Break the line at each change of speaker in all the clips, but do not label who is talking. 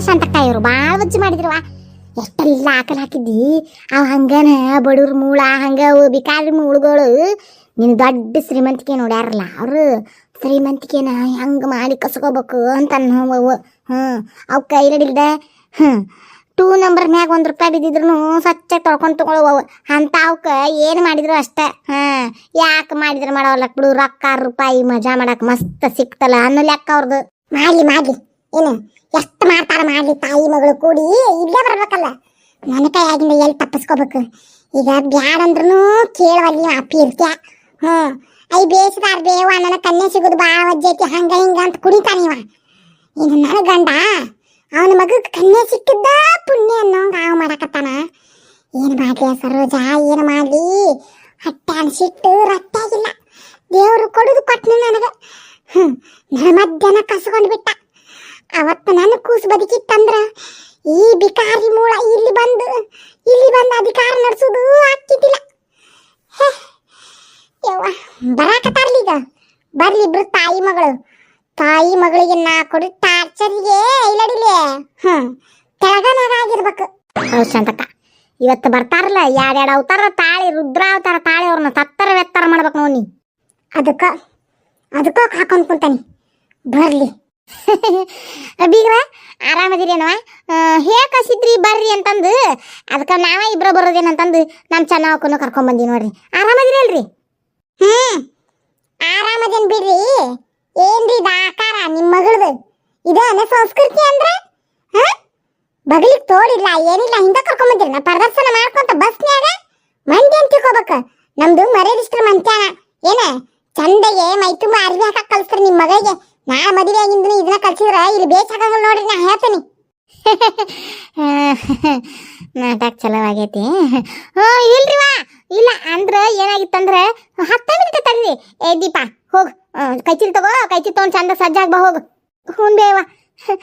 ಶಾಂತಕ್ಕ ಇವ್ರು ಭಾಳ ವಜ್ಜಿ ಮಾಡಿದ್ರವ ಎಷ್ಟೆಲ್ಲ ಆಕಲ್ ಹಾಕಿದ್ದಿ? ಅವ್ ಹಂಗನ ಬಡವ್ರ ಮೂಳ, ಹಂಗ ಬಿಕಾರಿ ಮೂಳುಗಳು. ನಿನ್ ದೊಡ್ಡ ಶ್ರೀಮಂತಿಕೆ ನೋಡ್ಯಾರಲ್ಲ ಅವರು. ಶ್ರೀಮಂತಿಕೆನ ಹೆಂಗ್ ಮಾಡಿ ಕಸ್ಕೋಬೇಕು ಅಂತ ಅವು. ಹ್ಮ್, ಅವ್ ಕೈಲಡಿಲ್ದ ಹ್ಞೂ ಟೂ ನಂಬರ್ ಮ್ಯಾಗ ಒಂದ್ ರೂಪಾಯಿ ಬಿದ್ದಿದ್ರು ಸ್ವಚ್ಛ ತೊಳ್ಕೊಂಡು ತಗೊಳವು ಅಂತ ಅವ್ಕ ಏನ್ ಮಾಡಿದ್ರು ಅಷ್ಟ. ಹಾ ಯಾಕೆ ಮಾಡಿದ್ರು ಮಾಡೋ ಬಿಡು, ರೊಕ್ಕ, ರೂಪಾಯಿ ಮಜಾ ಮಾಡಕ್ ಮಸ್ತ್ ಸಿಕ್ತಲ್ಲ ಅನ್ನೋ ಲೆಕ್ಕ ಅವ್ರದ್ದು ಮಾಡಿ ಮಾಡ್ಲಿ. ಏನು, ಎಷ್ಟು ಮಾಡ್ತಾರ ಮಾಡಲಿ ತಾಯಿ ಮಗಳು ಕೂಡಿ, ಇಲ್ಲೇ ಬರ್ಬೇಕಲ್ಲ. ನನ್ನ ಕೈಯಾಗಿಂದ ಎಲ್ಲಿ ತಪ್ಪಿಸ್ಕೋಬೇಕು? ಈಗ ಬ್ಯಾಡ ಅಂದ್ರೂ ಕೇಳವಲ್ಲಿ ಅಪ್ಪಿ ಇರ್ತ್ಯ ಹ್ಞೂ. ಐ ಬೇಸಿದಾರ ಬೇವ ನನ್ನ ಕನ್ನೆ ಸಿಗೋದು ಭಾಳ ವಜ್ಜೈತಿ ಹಂಗ ಹಿಂಗ ಅಂತ ಕುಡಿತಾನಿವ ಇನ್ನು ನನ್ನ ಗಂಡ, ಅವನ ಮಗಕ್ಕೆ ಕನ್ನೆ ಸಿಕ್ಕಿದ್ದ ಪುಣ್ಯ ಅನ್ನೋಂಗ ಅವ ಮಾಡಕತ್ತಾನ. ಏನು ಮಾಡಲಿ ಸರೋಜ, ಏನು ಮಾಡಲಿ? ಹೊಟ್ಟೆ ಅನ್ಸಿಟ್ಟು ರಟ್ಟಾಗಿಲ್ಲ ಕೊಡೋದು ಕೊಡುದು ಕೊಟ್ಟನು ನನಗೆ. ಹ್ಞೂ. ನನ್ನ ಮಧ್ಯಾಹ್ನ ಕಸ್ಕೊಂಡು ಬಿಟ್ಟ. ಅವತ್ತು ನನ್ನ ಕೂಸು ಬದುಕಿತ್ತಂದ್ರ ಈ ಬಿಕಾರಿ ಮೂಳ ಇಲ್ಲಿ ಬಂದು ಇಲ್ಲಿ ಬಂದು ಅಧಿಕಾರ ನಡೆಸೋದು ಆಗ್ತಿದ್ದಿಲ್ಲ. ಬರಾಕತ್ತಾರ್ಲೀಗ ಬರ್ಲಿ ಇಬ್ರು ತಾಯಿ ಮಗಳು. ತಾಯಿ ಮಗಳಿಗೆ ನಾ ಕೊಡು ಟಾರ್ಚರಿಗೆ ಇಲ್ಲಡಿಲೆ ಹ್ಮ್ ತೆಳಗನಾಗಿರ್ಬೇಕು ಶಾಂತಕ್ಕ, ಇವತ್ತು ಬರ್ತಾರಲ್ಲ, ಯಾರ್ಯಾರು ಅವತಾರ ತಾಳಿ ರುದ್ರ ಅವತಾರ ತಾಳಿ ಅವ್ರನ್ನ ತತ್ತರ ವ್ಯತ್ತರ ಮಾಡ್ಬೇಕು ನೋಡಿ ಅದಕ್ಕ ಅದಕ್ಕ ಹಾಕೊಂಡ್ ಕುಂತಾನೆ. ಬರ್ಲಿ. ಬೀಗ್ರ ಆರಾಮದಿರೇನವ ಹೇಗೆ ಕಸಿದ್ರಿ ಬರ್ರಿ ಅಂತಂದು? ಅದಕ್ಕೆ ನಾವ ಇಬ್ರ ಬರೋದೇನಂತಂದು ನಮ್ಮ ಚೆನ್ನಾಗಕ್ಕೂ ಕರ್ಕೊಂಡ್ ಬಂದಿ ನೋಡ್ರಿ. ಆರಾಮದಿರಿ ಅಲ್ರಿ? ಹ್ಮ್ ಆರಾಮದೇನ್ ಬಿಡ್ರಿ? ಏನ್ರಿ ಇದು ಆಕಾರ ನಿಮ್ಮ ಮಗಳದು? ಇದೇನ ಸಂಸ್ಕೃತಿ ಅಂದ್ರೆ? ಹಾಂ? ಬಗಲಿಗೆ ತೋಡಿಲ್ಲ ಏನಿಲ್ಲ, ಹಿಂದೆ ನಾ ಪ್ರದರ್ಶನ ಮಾಡ್ಕೊಂತ ಬಸ್ನ್ಯಾಗ ಮಂದಿ ಅಂತ ತಿಳ್ಕೊಬೇಕ. ನಮ್ದು ಮರ್ಯಾದಿಷ್ಟ್ರ ಮಂತ್ಯಾನ. ಏನ? ಚಂದಗೆ ಮೈ ತುಂಬ ಅರಿವಿ ಹಾಕಕ್ ಕಲ್ಸ್ರಿ ನಿಮ್ ಮಗಳಿಗೆ. ನಾ ಮದುವೆ ಆಗಿಂದ ಇದನ್ನ ಕಲ್ಸಿದ್ರ ಇಲ್ಲಿ ಬೇಸಾಗಲ್ಲ ನೋಡ್ರಿ, ನಾ ಹೇಳ್ತೀನಿ. ನಾಟಕ ಚಲೋ ಆಗೈತಿ. ಹ್ಞೂ ಇಲ್ರಿವಾ ಇಲ್ಲ, ಅಂದ್ರ ಏನಾಗಿತ್ತಂದ್ರ, ಹತ್ತ ಮಿನಿಟ್ ತಡ್ರಿ. ಏ, ದೀಪಾ, ಹೋಗ್. ಕೈಚಿಲ್ ತಗೋ, ಕೈಚಿಲ್ ತಗೊಂಡ್ ಚಂದ ಸಜ್ಜಾಗ್ ಬಾ ಹೋಗು. ಹ್ಞೂ ಬೇವ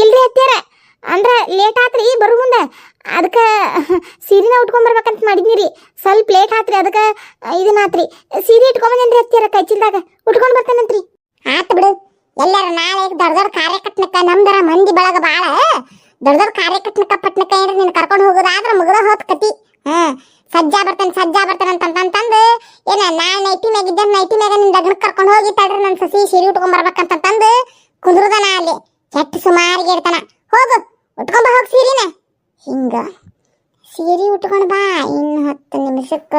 ಇಲ್ರಿ ಹತ್ತಿರ ಅಂದ್ರ ಲೇಟ್ ಆತ್ರಿ, ಬರು ಮುಂದೆ. ಅದಕ್ಕೆ ಸೀರೆನ ಉಟ್ಕೊಂಡ್ ಬರ್ಬೇಕಂತ ಮಾಡಿದ್ನಿರಿ ಸ್ವಲ್ಪ ಲೇಟ್ ಆತ್ರಿ, ಅದಕ್ಕೆ ಇದನ್ನ ಆತ್ರಿ. ಸೀರೆ ಇಟ್ಕೊಂಬಂದೇನ್ರಿ ಹತ್ತಿರ ಕೈಚಿಲ್ದಾಗ? ಉಟ್ಕೊಂಡ್ ಬರ್ತೇನಂತ್ರಿ. ಎಲ್ಲಾರ ನಾಳೆ ದೊಡ್ಡ ದೊಡ್ಡ ಕಾರ್ಯಕಟ್ನಕ್ಕ ನಮ್ದರ ಮಂದಿ ಬಳಗ ಬಾಳ. ದೊಡ್ಡ ದೊಡ್ಡ ಕಾರ್ಯಕಟ್ನಕ್ಕ ಪಟ್ನಕ್ಕ ಏನ್ರಿ ನೀನು ಕರ್ಕೊಂಡು ಹೋಗೋದಾದ್ರೆ ಮುಗಿದ ಹೋತ್ ಕತಿ. ಹ್ಮ್ ಸಜ್ಜಾ ಬರ್ತೇನೆ ಸಜ್ಜಾ ಬರ್ತೇನೆ ಅಂತ ಅಂತಂದು ಏನ ನಾಳೆ ನೈಟಿ ಮ್ಯಾಗ ಇದ್ದ ನೈಟಿ ಮ್ಯಾಗ ನಿನ್ನ ದಗ್ನ ಕರ್ಕೊಂಡು ಹೋಗಿ ತಡ್ರಿ ನನ್ನ ಸಸಿ ಸೀರೆ ಉಟ್ಕೊಂಡ್ ಬರ್ಬೇಕಂತಂದು ಕುಂದ್ರದನ ಅಲ್ಲಿ. ಕೆಟ್ಟ ಸುಮಾರಿಗೆ ಇರ್ತಾನ ಹೋಗು ಉಟ್ಕೊಂಡ್ ಹೋಗ್ ಸೀರಿನ. ಹಿಂಗ ಸೀರೆ ಉಟ್ಕೊಂಡು ಬಾ, ಇನ್ನು ಹತ್ತು ನಿಮಿಷಕ್ಕ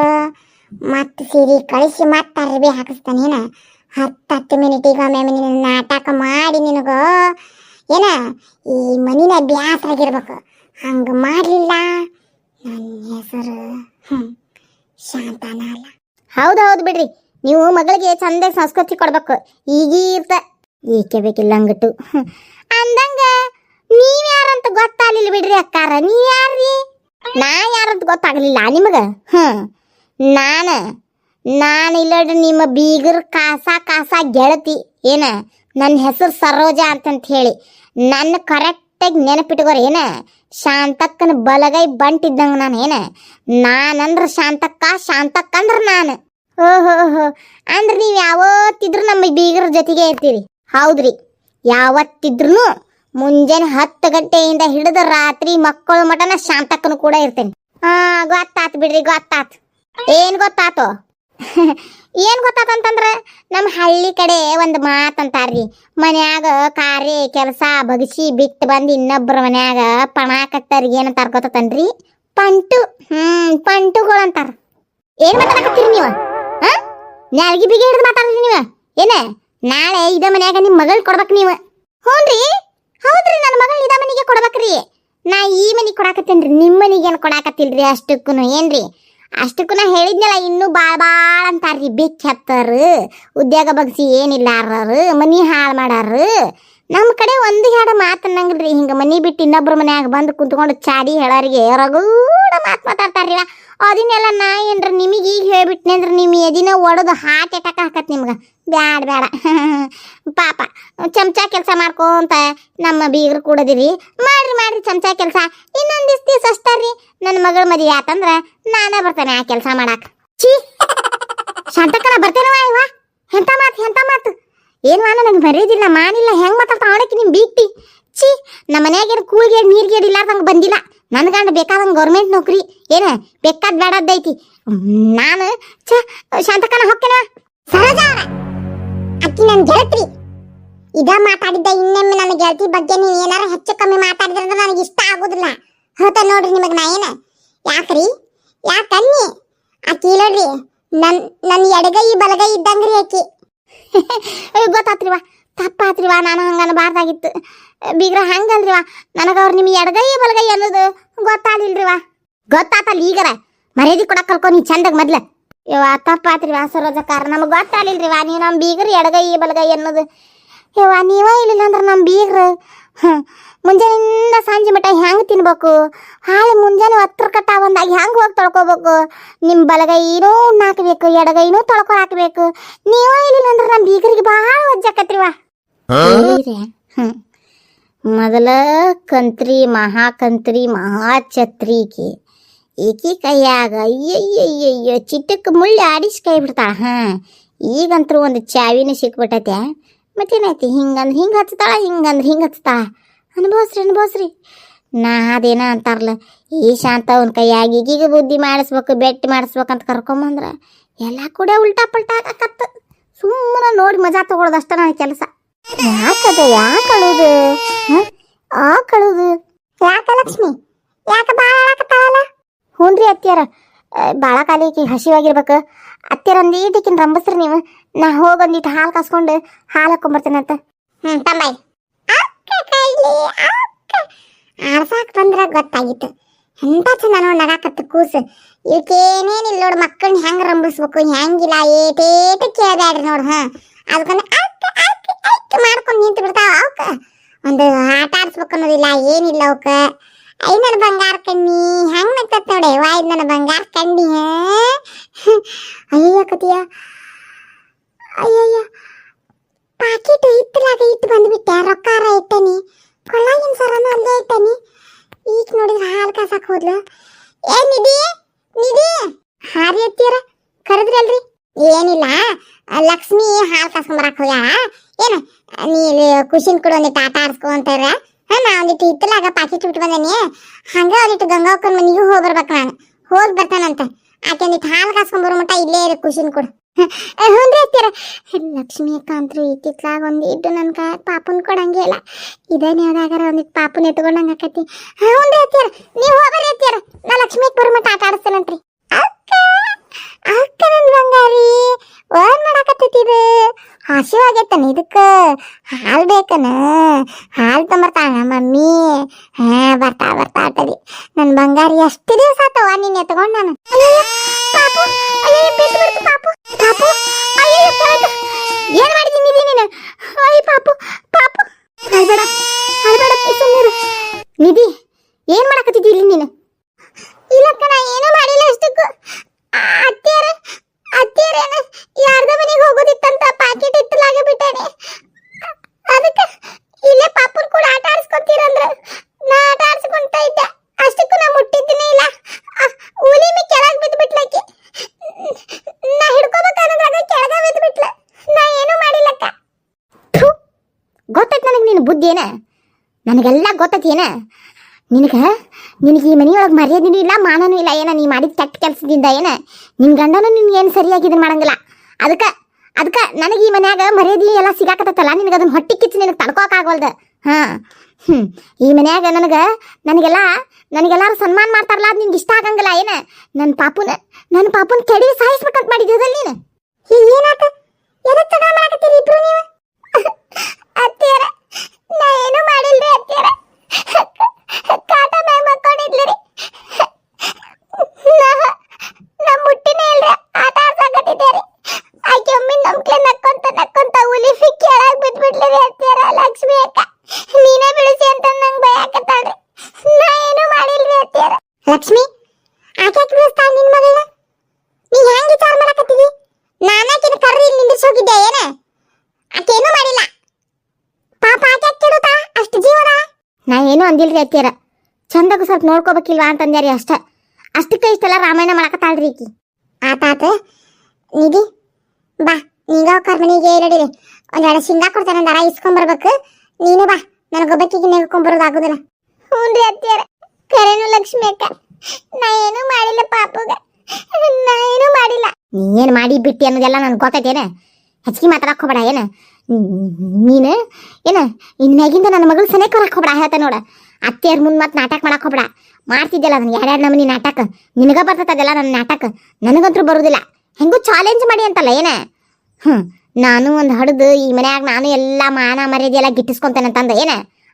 ಮತ್ತೆ ಸೀರೆ ಕಳಿಸಿ ಮತ್ತೆ ಅರ್ಬಿ ಹಾಕಿಸ್ತಾನೇನ ಹತ್ತು ಹತ್ತು ಮಿನಿಟಿಗೆ ಒಮ್ಮೆ ನಾಟಕ ಮಾಡಿ ನಿನಗೂ. ಏನ, ಈ ಮನಿನ ಬ್ಯಾಸರಾಗಿರ್ಬೇಕು. ಹಂಗೆ ಮಾಡಲಿಲ್ಲ. ನನ್ನ ಹೆಸರು ಶಾಂತನ ಅಲ್ಲ. ಹೌದು ಹೌದು ಬಿಡ್ರಿ. ನೀವು ಮಗಳಿಗೆ ಚಂದ ಸಂಸ್ಕೃತಿ ಕೊಡ್ಬೇಕು. ಈಗೀರ್ತ ಈಕೆ ಬೇಕಿಲ್ಲ ಹಂಗಟ್ಟು. ಅಂದಂಗ, ನೀವ್ ಯಾರಂತ ಗೊತ್ತಾಗ್ಲಿಲ್ಲ ಬಿಡ್ರಿ ಅಕ್ಕಾರ. ನೀ ಯಾರ್ರಿ? ನಾ ಯಾರಂತ ಗೊತ್ತಾಗ್ಲಿಲ್ಲ ನಿಮಗ. ಹ್ಮ್. ನಾನ ನಾನು ಇಲ್ಲಡ್ರಿ, ನಿಮ್ಮ ಬೀಗರ ಕಾಸ ಕಾಸ ಗೆಳತಿ. ಏನ? ನನ್ನ ಹೆಸರು ಸರೋಜಾ ಅಂತಂತ ಹೇಳಿ. ನನ್ನ ಕರೆಕ್ಟಾಗಿ ನೆನಪಿಟ್ಕೋರಿ, ಏನ? ಶಾಂತಕ್ಕನ ಬಲಗೈ ಬಂಟಿದ್ದಂಗ ನಾನು, ಏನ? ನಾನಂದ್ರ ಶಾಂತಕ್ಕ ಶಾಂತಕ್ಕ ಅಂದ್ರೆ ನಾನು. ಓಹೋ ಹೋ ಅಂದ್ರೆ ನೀವು ಯಾವತ್ತಿದ್ರು ನಮ್ಮ ಬೀಗರ ಜೊತೆಗೆ ಇರ್ತೀರಿ. ಹೌದ್ರಿ. ಯಾವತ್ತಿದ್ರು ಮುಂಜಾನೆ ಹತ್ತು ಗಂಟೆಯಿಂದ ಹಿಡಿದು ರಾತ್ರಿ ಮಕ್ಕಳ ಮಟನ ಶಾಂತಕ್ಕನು ಕೂಡ ಇರ್ತೇನೆ. ಹಾ ಗೊತ್ತಾತ್ ಬಿಡ್ರಿ, ಗೊತ್ತಾತ್. ಏನ್ ಗೊತ್ತಾತು? ಏನ್ ಗೊತ್ತಾತಂತಂದ್ರ ನಮ್ಮ ಹಳ್ಳಿ ಕಡೆ ಒಂದು ಮಾತಂತಾರ್ರಿ. ಮನ್ಯಾಗ ಕಾರ್ಯ, ಕೆಲಸ, ಬಗಸಿ ಬಿಟ್ಟು ಬಂದು ಇನ್ನೊಬ್ಬರ ಮನ್ಯಾಗ ಪಣ ಕಟ್ಟರಿಗೆ ಏನಂತಾರ ಗೊತ್ತತನ್ರಿ? ಪಂಟು. ಹ್ಮ್ ಪಂಟುಗಳು ಅಂತಾರ ಏನ್ ಮಾತಾಡಕತ್ತೀರಿ ನೀವು? ಹಾ? ಬಿಗಿ ಹಿಡಿದು ಮಾತಾಡ್ರಿ ನೀವು. ಏನ? ನಾಳೆ ಇದ ಮನ್ಯಾಗ ನಿಮ್ಮ ಮಗಳ್ ಕೊಡ್ಬೇಕು ನೀವು. ಹ್ಞೂನ್ರಿ ಹೌದ್ರಿ ನನ್ನ ಮಗಳು ಇದ ಮನೆಗೆ ಕೊಡ್ಬೇಕ್ರಿ. ನಾ ಈ ಮನೆಗೆ ಕೊಡಾಕತ್ತೇನ್ರಿ ನಿಮ್ಮ ಮನೆಗೆ ಏನು ಕೊಡಾಕತ್ತಿಲ್ರಿ ಅಷ್ಟಕ್ಕೂನು, ಏನ್ರಿ? ಅಷ್ಟಕ್ಕೂ ನಾ ಹೇಳಿದ್ನಲ್ಲ, ಇನ್ನೂ ಬಾಳ್ ಬಾಳ್ ಅಂತಾರ್ರಿ, ಬಿಕ್ಕಿ ಹತ್ತಾರ, ಉದ್ಯೋಗ ಬಗ್ಸಿ ಏನಿಲ್ಲಾರರು ಮನಿ ಹಾಳು ಮಾಡಾರ. ನಮ್ಮ ಕಡೆ ಒಂದು ಎರಡು ರೀ ಹಿಂಗ ಮನಿ ಬಿಟ್ಟು ಇನ್ನೊಬ್ರ ಮನ್ಯಾಗ ಬಂದು ಕುಂತ್ಕೊಂಡು ಚಾಡಿ ಹೇಳೋರಿಗೆ ರಗೂಡ ಮಾತು ಮಾತಾಡ್ತಾರ್ರಿ ಅದನ್ನೆಲ್ಲ ನಾ ಏನ್ರ ನಿಮಗೆ ಈಗ ಹೇಳ್ಬಿಟ್ನೆ ಅಂದ್ರೆ ನಿಮ್ಮ ಎದಿನ ಒಡೆದು ಹಾಕಿ ಅಟ್ಯಾಕ್ ಹಾಕತ್ ನಿಮ್ಗೆ. ಬ್ಯಾಡ ಪಾಪ ಚಮಚ ಕೆಲಸ ಮಾಡ್ಕೊಂತ ನಮ್ಮ ಬೀಗರು ಕೂಡದಿರಿ. ಮಾಡ್ರಿ ಮಾಡ್ರಿ ಚಮಚ ಕೆಲಸ. ಇನ್ನೊಂದಿಷ್ಟು ದಿವಸ ಅಷ್ಟಾರ್ರಿ ನನ್ನ ಮಗಳ ಮದುವೆ ಆತಂದ್ರ ನಾನೇ ಬರ್ತೇನೆ ಆ ಕೆಲಸ ಮಾಡಾಕ. ಛೀ! ಶಾಂತಕ್ಕನ ಬರ್ತೇನವ ಇವ? ಎಂತ ಮಾತು ಎಂತ ಮಾತು? ಏನ್ವಾ ನನಗೆ ಬರೀದಿಲ್ಲ ಮಾಡಿಲ್ಲ ಹೆಂಗ್ ಮಾತಾಡ್ತಾ ಅವಳಕ್ಕೆ ನಿಮ್ ಬೀಗ್ತಿ? ಛೀ! ನಮ್ಮ ಮನ್ಯಾಗೇನು ಕೂಳ್ಗೇಡ್, ನೀರ್ಗೇಡ್ ಇಲ್ಲಾರ್ದಂಗೆ ಬಂದಿಲ್ಲ. ನನ್ನ ಗಂಡ ಬೇಕಾದಂಗೆ ಗೌರ್ಮೆಂಟ್ ನೌಕರಿ. ಏನ? ಬೇಕಾದ್ ಬೇಡದ್ದೈತಿ ನಾನು ಛ ಶಾಂತಕನ ಹೊಕ್ಕೇನ ಸರೋಜ ಅಕ್ಕಿ ನನ್ನ ಗೆಳತ್ರಿ. ಇದ ಮಾತಾಡಿದ್ದ ಇನ್ನೊಮ್ಮೆ ನನ್ನ ಗೆಳತಿ ಬಗ್ಗೆ ನೀವು ಏನಾರ ಹೆಚ್ಚು ಕಮ್ಮಿ ಮಾತಾಡಿದ್ರೆ ನನಗೆ ಇಷ್ಟ ಆಗೋದಿಲ್ಲ. ಹೌದ ನೋಡ್ರಿ ನಿಮಗೆ ನಾ ಏನ? ಯಾಕ್ರಿ? ಯಾಕನ್ನಿ ಆಕಿ ನೋಡ್ರಿ, ನನ್ ನನ್ನ ಎಡಗೈ ಬಲಗೈ ಇದ್ದಂಗ್ರಿ ಆಕಿ. ಗೊತ್ತಾತ್ರಿವ ತಪ್ಪಾತ್ರಿವ ನಾನು ಹಂಗ ಅನ್ಬಾರ್ದಾಗಿತ್ತು. ಬೀಗ್ರ ಹಂಗಲ್ರಿವ ನನಗೆ ಅವ್ರು ನಿಮ್ಗೆ ಎಡಗೈ ಬಲಗೈ ಅನ್ನೋದು ಗೊತ್ತಾಗ್ಲಿಲ್ರಿವ ಗೊತ್ತಾತಲ್ಲ ಈಗರ. ಮರ್ಯಾದೆ ಕೂಡ ಕಲ್ಕೊ ನೀ ಚಂದಾಗ ಮೊದ್ಲ. ಇವ ತಪ್ಪಾತ್ರಿವ ಸರೋಜಕಾರ ನಮಗೆ ಗೊತ್ತಾಗ್ಲಿಲ್ರಿವ ನೀವು ನಮ್ಮ ಬೀಗರು ಎಡಗೈ ಬಲಗೈ ಅನ್ನೋದು ಯವ್ವ ನೀವ ಇಲ್ಲಿಲ್ಲ ಅಂದ್ರೆ ನಮ್ಮ ಬೀಗ್ರ. ಮುಂಜಾನೆಯಿಂದ ಸಂಜೆ ಮಟ ಹೆಂಗ್ ತಿನ್ಬೇಕು? ಹಾಳೆ ಮುಂಜಾನೆ ಹತ್ರ ಕಟ್ಟ ಬಂದಾಗ ಹೆಂಗ್ ಹೋಗಿ ತೊಳ್ಕೊಬೇಕು? ನಿಮ್ಮ ಬಲಗೈನೂ ಹಾಕ್ಬೇಕು ಎಡಗೈನೂ ತೊಳ್ಕೊ ಹಾಕ್ಬೇಕು ನೀವ ಇಲ್ಲಿಲ್ಲ ಅಂದ್ರೆ ನಮ್ಮ ಬೀಗರಿಗೆ ಭಾಳ ಒಜ್ಜಾಕತ್ರಿವ ಮೊದಲ ಕಂತ್ರಿ ಮಹಾಕಂತ್ರಿ ಮಹಾಛತ್ರಿ ಈಕಿ ಕೈಯಾಗ ಅಯ್ಯಯ್ಯಯ್ಯಯ್ಯೋ ಚಿಟ್ಟಕ್ಕೆ ಮುಳ್ಳಿ ಆಡಿಸಿ ಕೈ ಬಿಡ್ತಾಳ. ಹಾ ಈಗಂತೂ ಒಂದು ಚಾವಿನ ಸಿಕ್ಬಿಟ್ಟೈತೆ. ಮತ್ತೇನೈತಿ ಹಿಂಗಂದ್ರೆ ಹಿಂಗೆ ಹಚ್ತಾಳ ಹಿಂಗಂದ್ರೆ ಹಿಂಗೆ ಹಚ್ತಾಳ. ಅನುಭವಿಸ್ರಿ ಅನುಭವಿಸ್ರಿ. ನಾ ಅದೇನ ಅಂತಾರಲ್ಲ ಈ ಶಾಂತ ಅವನ ಕೈಯಾಗಿ ಈಗೀಗ ಬುದ್ಧಿ ಮಾಡಿಸ್ಬೇಕು ಬೆಟ್ಟಿ ಮಾಡಿಸ್ಬೇಕಂತ ಕರ್ಕೊಂಬಂದ್ರ ಎಲ್ಲ ಕೂಡ ಉಲ್ಟಾ ಪಲ್ಟಾ ಆಗಕತ್ತ. ಸುಮ್ಮನೆ ನೋಡಿ ಮಜಾ ತಗೊಳ್ಳೋದಷ್ಟ ನನ್ನ ಕೆಲಸ. ಯಾಕದ ಯಾಕೆ ಅಳುದು ಆ ಕಳುದು ಯಾಕ ಲಕ್ಷ್ಮಿ? ಯಾಕೆ ಭಾಳ ಹ್ಞೂ ರೀ ಅತ್ಯಾರ ಭಾಳ ಕಾಲಿಗೆ ಹಸಿವಾಗಿರ್ಬೇಕು. ಅತ್ಯಾರ ಒಂದೀಟಕ್ಕಿನ ರಂಬಸ್ರಿ ನೀವು. ನಾ ಹೋಗಿ ಒಂದಿಟ್ಟು ಹಾಲು ಕಾಸ್ಕೊಂಡು ಹಾಲು ಹಾಕೊಂಬರ್ತೇನಂತ ಹ್ಞೂ ಅಕ್ಕ ಆಡ್ಸಾಕ್ ಬಂದ್ರ ಗೊತ್ತಾಗಿತ್ತು. ಎಂತ ಚಂದ ನೋಡಿ ನಗಾಕತ್ತ ಕೂಸು. ಇವಕ್ಕೇನೇನಿಲ್ಲ ನೋಡಿ ಮಕ್ಕಳನ್ನ ಹೆಂಗ್ ರಂಬಿಸ್ಬೇಕು, ಹೆಂಗಿಲ್ಲ ಏಟೇಟ ಕೇಳ್ಬ್ಯಾಡ್ರಿ ನೋಡು, ಹಾ. ಅದಕ್ಕೊಂದು ಅಕ್ಕ ಅಕ್ಕ ಅಕ್ಕ ಮಾಡ್ಕೊಂಡು ನಿಂತು ಬಿಡ್ತಾವ ಅವಕ್ಕ. ಒಂದು ಆಟ ಆಡ್ಸ್ಬೇಕು ಅನ್ನೋದಿಲ್ಲ, ಏನಿಲ್ಲ ಅವಕ್ಕ. ಐ ನನ್ನ ಬಂಗಾರ ಕಣ್ಣಿ. ಹೆಂಗ್ ನಗ್ತತ್ ನೋಡಿ ವಾಯ್ ನನ್ನ ಬಂಗಾರ ಕಣ್ಣಿ? ಅಯ್ಯಯ್ಯ ಕತಿಯ ಅಯ್ಯಯ್ಯ. ಪಾಕಿಟ್ ಇತ್ತಲಾಗ ಇಟ್ಟು ಬಂದ್ಬಿಟ್ಟೆ ರೊಕ್ಕಾರ ಇಟ್ಟನಿ. ಕೊಳ್ಳಾಗಿನ ಸರನು ಅಲ್ಲೇ ಇಟ್ಟನಿ. ಈಗ ನೋಡಿದ್ರೆ ಹಾಲು ಕಾಸಕ್ ಹೋದ್ಲು. ಏ, ನಿಧಿ ನಿಧಿ. ಹಾರಿ ಎತ್ತೀರ ಕರೆದ್ರಲ್ರಿ. ಏನಿಲ್ಲ, ಲಕ್ಷ್ಮಿ ಹಾಲು ಕಾಸ್ಕೊಂಬರಕ್ ಹೋಗ್ಯಾಳ. ಏನು, ನೀ ಖುಷಿನ್ ಕೂಡ ಒಂದು ಟಾಟಾ ಅಂತಾರ ಹಾ ನಾ ಒಂದಿಟ್ಟು ಇತ್ತಲಾಗ ಪಾಕಿಟ್ ಬಿಟ್ಟು ಬಂದೇನಿ. ಹಂಗ ಒಂದಿಟ್ಟು ಗಂಗಾವಕ್ಕನ ಮನೆಗೂ ಹೋಗಿ ಬರ್ಬೇಕು ನಾನು. ಹೋಗಿ ಬರ್ತಾನಂತ. ಆಕೆ ಒಂದಿಟ್ಟು ಹಾಲು ಕಾಸ್ಕೊಂಬರೋ ಮಟ್ಟ ಇಲ್ಲೇ ಇರು, ಖುಷಿನ ಕೂಡ. ಹ್ಞೂ ಅತ್ತೀರ ಲಕ್ಷ್ಮಿ ಅಕ್ಕ ಅಂತೂ ಇತ್ತಿತ್ಲಾಗ ಒಂದಿಟ್ಟು ನನ್ನ ಕೈ ಪಾಪನ್ ಕೊಡಂಗೆ ಇಲ್ಲ. ಇದೇನೇ ಯಾವ್ದಾಗಾರ ಒಂದಿಟ್ಟು ಪಾಪನ ಎತ್ಕೊಂಡಂಗೆ ಆಕತಿ. ಹ್ಞೂ ಅತ್ತೀರ ನೀವು ಹೋಗ್ರಿ ಅತ್ತೀರ ನಾ ಲಕ್ಷ್ಮಿ ಬರೋ ಮಟ್ಟ ಆಟ ಆಡಿಸ್ತೇನಂತ್ರಿ ಅಕ್ಕ! ಅಕ್ಕ ನನ್ ಬಂಗಾರಿ ಏನ್ ಮಾಡಾಕತ್ತಿದ್ದೀರ ಹಸಿವಾಗೈತನ ಇದಕ್ಕ. ಹಾಲು ಬೇಕನ? ಹಾಲು ತಂಬರ್ತಾಳ ಮಮ್ಮಿ. ಹಾ ಬರ್ತಾ ಬರ್ತಾ ಆಟದಿ ನನ್ ಬಂಗಾರಿ ಎಷ್ಟು ದಿವಸ ಆತವ ನೀನ್ ಎತ್ಕೊಂಡ್ ನಾನು? ಪಾಪು ಅಯ್ಯಯ್ಯೋ, ಬಿದ್ದು ಬಿಡ್ತು ಪಾಪು ಪಾಪು ಅಯ್ಯೋ ಕೆಳಗೆ. ಏನ್ ಮಾಡಿದ್ದೀನಿ ನೀನು? ಅಯ್ಯ ಪಾಪು ಪಾಪು. ಅಳ್ಬೇಡ ಅಳ್ಬೇಡ ಸುಮ್ಮನಿರು ನಿಧಿ ಏನ್ ಮಾಡಕತ್ತಿದ್ದಿ ಇಲ್ಲಿ ನೀನು? ಇಲ್ಲಕ್ಕ ನಾ ಏನೂ ಮಾಡಿಲ್ಲ ಅಷ್ಟಕ್ಕೂ. ಅತ್ತೇರ ಅತ್ತೇರೇನ ಯಾರ್ದ ಮನೆಗೆ ಹೋಗೋದಿತ್ತಂತ ಪಾಕೆಟ್ ಇತ್ತಲಾಗ ಬಿಟ್ಟಾನೆ. ಅದಕ್ಕೆ ಇಲ್ಲೇ ಪಾಪನ್ ಕೂಡ ಆಟ ಆಡಿಸ್ಕೊತೀರಂದ್ರ ನಾ ಆಟ ಆಡ್ಸ್ಕೊಂತ ಇದ್ದೆ. ಅಷ್ಟಕ್ಕೂ ನಾ ಮುಟ್ಟಿದ್ದೀನಿ ಇಲ್ಲ. ಆ, ಉಲಿ ಮಿ ಕೆಳಗ್ ಬಿದ್ದು ಬಿಟ್ಲಕ್ಕೆ ನಾ ಹಿಡ್ಕೋಬೇಕನ್ನೋದ್ರಾಗ ಕೆಳಗ ಬಿದ್ದು ಬಿಟ್ಲ ನಾ ಏನೂ ಮಾಡಿಲ್ಲಕ್ಕ. ಗೊತ್ತೈತ್ ನನಗೆ ನೀನು ಬುದ್ಧಿ ಏನ? ನನಗೆಲ್ಲ ಗೊತ್ತೈತಿ ನಿನಗ? ನಿನಗೆ ಈ ಮನೆಯೊಳಗೆ ಮರ್ಯಾದೆನೂ ಇಲ್ಲ, ಮಾನನೂ ಇಲ್ಲ, ಏನ ನೀ ಮಾಡಿದ ಕೆಟ್ಟ ಕೆಲಸದಿಂದ ಏನ? ನಿನ್ನ ಗಂಡನೂ ಏನು ಸರಿಯಾಗಿ ಇದನ್ನ ಮಾಡಂಗಿಲ್ಲ. ಅದಕ್ಕೆ ಅದಕ್ಕೆ ನನಗೆ ಈ ಮನ್ಯಾಗ ಮರ್ಯಾದೆ ಎಲ್ಲ ಸಿಗಾಕತ್ತಲ್ಲ ನಿನಗೆ ಅದನ್ನ ಹೊಟ್ಟೆ ಕಿಚ್ಚು ನಿನಗೆ ತಡ್ಕೋಕಾಗವಲ್ದ ಹಾಂ ಹ್ಞೂ ಈ ಮನ್ಯಾಗ ನನಗೆ, ನನಗೆಲ್ಲ, ನನಗೆಲ್ಲರೂ ಸನ್ಮಾನ ಮಾಡ್ತಾರಲ್ಲ, ಅದು ನಿನ್ಗೆ ಇಷ್ಟ ಆಗಂಗಿಲ್ಲ, ಏನ? ನನ್ನ ಪಾಪುನ ನನ್ನ ಪಾಪುನ ಕೆಡಿ ಸಾಯಿಸ್ಬೇಕಂತ ಮಾಡಿದ್ಯದಲ್ಲ ನೀನು ಏನಾತ ಎದಕ್ಕೆ ಜಗಳ ಮಾಡಕತ್ತೀರಿ ಇಬ್ರು ನೀವು ಅತ್ತಿಯರ ನಾ ಏನು ಮಾಡಿಲ್ರಿ ಅತ್ತಿಯರ ಕಾಟ ಮ್ಯಾಗ ಮಕ್ಕೊಂಡಿದ್ಲಿ ರೀ ನಾ ಮುಟ್ಟಿನೇ ಇಲ್ರಿ ಆಟ ಆಡ್ಸಕತ್ತಿದ್ದೆ ರೀ ಆಕೆ ಒಮ್ಮೆ ನಮ್ಗೆ ನಕ್ಕೊಂತ ನಕ್ಕೊಂತ ಉಲಿ ಕೆಳಗ್ ಬಿದ್ಬಿಡ್ಲಿ ರೀ ಅತ್ತಿಯರ ಲಕ್ಷ್ಮಿ ಅಕ್ಕ ನೀನೇ ಬಿಡಿಸಿ ಅಂತ ನಂಗೆ ಭಯಕತ್ತಾಳ್ರಿ ನಾ ಏನು ಮಾಡಿಲ್ರಿ ಅತ್ತಿಯರ ಲಕ್ಷ್ಮಿ ಆಕೆ ಬಿಡಿಸ್ತಾಳ ನಿನ್ ಮಗಳನ್ನ ನೀ ಹೆಂಗ್ ವಿಚಾರ ಮಾಡಕತ್ತೀವಿ ನಾನಾಕಿನ ಕರ್ರಿ ಇಲ್ಲಿ ನಿಂದಿರ್ಸಿ ಹೋಗಿದ್ದೆ ಏನ ಆಕೆ ಏನೂ ಮಾಡಿಲ್ಲ ಪಾಪ ಆಕೆ ಕೆಡುತ್ತಾ ಅಷ್ಟು ಜೀವನ ಅಂದಿಲ್ರಿ ಅತ್ತಿಯರ. ಚಂದಾಗ ಸ್ವಲ್ಪ ನೋಡ್ಕೋಬೇಕಿಲ್ವಾ ಅಂತಂದ್ಯಾರಿ ಅಷ್ಟ. ಅಷ್ಟಕ್ಕೆ ಇಷ್ಟೆಲ್ಲ ರಾಮಾಯಣ ಮಾಡಕತ್ತಾಳ್ರಿ ಈಕಿ. ಆತಾತ ನಿಧಿ ಬಾ ನೀಗ ಕರ್ಮನಿಗೆ ನಡೀರಿ ಒಂದೆರಡು ಶೇಂಗಾ ಕೊಡ್ತೇನೆ ದರ ಇಸ್ಕೊಂಬರ್ಬೇಕು ನೀನು ಬಾ ನನಗೊಬ್ಬಕ್ಕಿಗೆ ನೆಗ್ಕೊಂಡ್ ಬರೋದು ಆಗುದಿಲ್ಲ. ಹ್ಞೂನ್ರಿ ಅತ್ತಿಯರ ಕರೇನು ಲಕ್ಷ್ಮಿ ಅಕ್ಕ. ನಾ ಏನೂ ಮಾಡಿಲ್ಲ ಪಾಪುಗ. ನಾ ಏನೂ ಮಾಡಿಲ್ಲ. ನೀ ಏನು ಮಾಡಿ ಬಿಟ್ಟಿ ಅನ್ನೋದೆಲ್ಲ ನನಗೆ ಗೊತ್ತೈತೇನೆ. ಹೆಚ್ಚಿಗೆ ಮಾತಾಡಕ್ ಹೋಗ್ಬೇಡ ಏನ? ನೀನು ಏನ? ಇನ್ಮ್ಯಾಗಿಂದ ನನ್ನ ಮಗಳು ಸನೇಕ ಹೊರಕ್ ಹೋಗ್ಬೇಡ ಹೇಳ್ತ ನೋಡ. ಅತ್ತೆಯರ್ ಮುಂದ್ ಮತ್ತೆ ನಾಟಕ ಮಾಡಕ್ ಹೋಗ್ಬೇಡ. ಮಾಡ್ತಿದ್ದಲ್ಲ ಅದನ್ನ. ಎರಡೆರಡು ನಮನಿ ನಾಟಕ. ನಿನಗ ಬರ್ತದಲ್ಲ ನನ್ನ ನಾಟಕ. ನನಗಂತೂ ಬರುವುದಿಲ್ಲ ಹೆಂಗೂ ಚಾಲೆಂಜ್ ಮಾಡಿ ಅಂತಲ್ಲ ಏನ? ಹ್ಮ್. ನಾನು ಒಂದು ಹಡ್ದು ಈ ಮನ್ಯಾಗ ನಾನು ಎಲ್ಲ ಮಾನ ಮರ್ಯಾದೆ ಎಲ್ಲ ಗಿಟ್ಟಿಸ್ಕೊಂತೇನೆ ಅಂತಂದ ಏನ?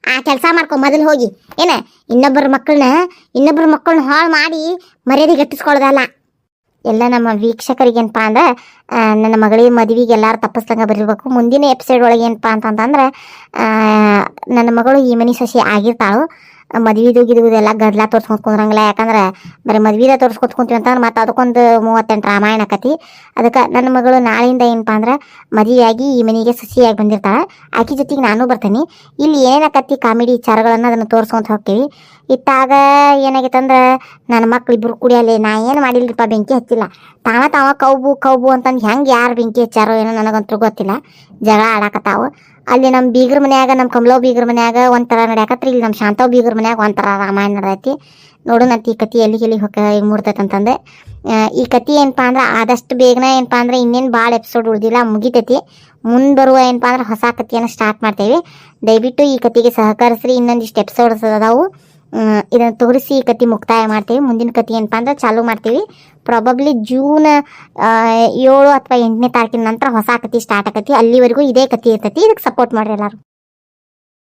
ಆ ಕೆಲಸ ಮಾಡ್ಕೊ, ಮೊದಲು ಹೋಗಿ. ಏನ? ಇನ್ನೊಬ್ಬರ ಮಕ್ಕಳನ್ನ ಇನ್ನೊಬ್ಬರ ಮಕ್ಕಳನ್ನ ಹಾಳು ಮಾಡಿ ಮರ್ಯಾದೆ ಗಿಟ್ಟಿಸ್ಕೊಳ್ಳೋದಲ್ಲ. ಎಲ್ಲ ನಮ್ಮ ವೀಕ್ಷಕರಿಗೆ ಏನಪ್ಪಾ ಅಂದ್ರೆ ನನ್ನ ಮಗಳಿಗೆ ಮದುವೆಗೆ ಎಲ್ಲರೂ ತಪ್ಪಿಸ್ದಂಗೆ ಬರಿಬೇಕು. ಮುಂದಿನ ಎಪಿಸೋಡ್ ಒಳಗೆ ಏನಪ್ಪಾ ಅಂತಂದ್ರೆ ಆ, ನನ್ನ ಮಗಳು ಈ ಮನಿ ಸಸಿ ಆಗಿರ್ತಾಳು. ಮದ್ವಿದು ಗಿದುವುದೆಲ್ಲ ಗದ್ಲ ತೋರ್ಸ್ಕೊಂಡು ಕುಂದ್ರಂಗಿಲ್ಲ. ಯಾಕಂದ್ರೆ ಬರೀ ಮದ್ವಿದ ತೋರ್ಸ್ಕೊತ ಕುಂತೀವಿ ಅಂತಂದ್ರೆ ಮತ್ತೆ ಅದಕ್ಕೊಂದು ಮೂವತ್ತೆಂಟು ರಾಮಾಯಣ ಕತಿ ಅದಕ್ಕೆ ನನ್ನ ಮಗಳು ನಾಳೆಯಿಂದ ಏನಪ್ಪ ಅಂದ್ರೆ ಮದುವೆಯಾಗಿ ಈ ಮನೆಗೆ ಸಸಿಯಾಗಿ ಬಂದಿರ್ತಾಳೆ. ಆಕೆ ಜೊತೆಗೆ ನಾನು ಬರ್ತೀನಿ. ಇಲ್ಲಿ ಏನೇನ ಕತ್ತಿ ಕಾಮಿಡಿ ವಿಚಾರಗಳನ್ನು ಅದನ್ನು ತೋರ್ಸ್ಕೊಂತ ಹೋಗ್ತೀವಿ. ಇತ್ತಾಗ ಏನಾಗೈತಂದ್ರೆ ನನ್ನ ಮಕ್ಳು ಇಬ್ಬರು ಕುಡಿಯಲ್ಲ, ನಾ ಏನು ಮಾಡಿಲ್ರಿಪ್ಪ ಬೆಂಕಿ ಹಚ್ಚಿಲ್ಲ. ತಾವ ತಾವ ಕೌಬು ಕೌಬು ಅಂತಂದು ಹೆಂಗೆ ಯಾರು ಬೆಂಕಿ ಹಚ್ಚಾರೋ ಏನೋ ನನಗಂತೂ ಗೊತ್ತಿಲ್ಲ. ಜಗಳ ಆಡಾಕತ್ತಾವು. ಅಲ್ಲಿ ನಮ್ಮ ಬೀಗರ ಮನ್ಯಾಗ ನಮ್ಮ ಕಮಲೋ ಬೀಗ್ರ ಮನ್ಯಾಗ ಒಂಥರ ನಡೆಯಕತ್ರಿ. ಇಲ್ಲಿ ನಮ್ಮ ಶಾಂತವ್ ಬೀಗ್ರ ಮನ್ಯಾಗ ಒಂಥರ ರಾಮಾಯಣ ನಡೆದೈತಿ. ನೋಡೋಣಂತ ಈ ಕತಿ ಎಲ್ಲಿಗೆ ಎಲ್ಲಿ ಹೊಕ್ಕ ಹಿಂಗೆ ಮುಡ್ತೈತೆ ಈ ಕತಿ ಏನಪ್ಪಾ ಅಂದ್ರೆ ಆದಷ್ಟು ಬೇಗನೆ ಏನಪ್ಪಾ ಅಂದ್ರೆ ಇನ್ನೇನು ಭಾಳ ಎಪಿಸೋಡ್ ಉಳಿದಿಲ್ಲ, ಮುಗಿತೈತಿ. ಮುಂದೆ ಬರುವ ಏನಪ್ಪಾ ಅಂದ್ರೆ ಹೊಸ ಕತಿಯನ್ನು ಸ್ಟಾರ್ಟ್ ಮಾಡ್ತೇವೆ. ದಯವಿಟ್ಟು ಈ ಕತೆಗೆ ಸಹಕರಿಸ್ರಿ, ಇನ್ನೊಂದಿಷ್ಟು ಎಪಿಸೋಡ್ಸ್ ಅದಾವು. ಇದನ್ನ ತೋರಿಸಿ ಈ ಕತಿ ಮುಕ್ತಾಯ ಮಾಡ್ತೀವಿ. ಮುಂದಿನ ಕತಿ ಏನಪ್ಪಾ ಅಂದ್ರೆ ಚಾಲೂ ಮಾಡ್ತೀವಿ. ಪ್ರಾಬಬ್ಲಿ ಜೂನ್ ಏಳು ಅಥವಾ ಎಂಟನೇ ತಾರೀಕಿನ ನಂತರ ಹೊಸ ಕತಿ ಸ್ಟಾರ್ಟ್ ಆಕತಿ ಅಲ್ಲಿವರೆಗೂ ಇದೇ ಕತಿ ಇರ್ತೈತಿ. ಇದಕ್ಕೆ ಸಪೋರ್ಟ್ ಮಾಡ್ರಿ ಎಲ್ಲರೂ.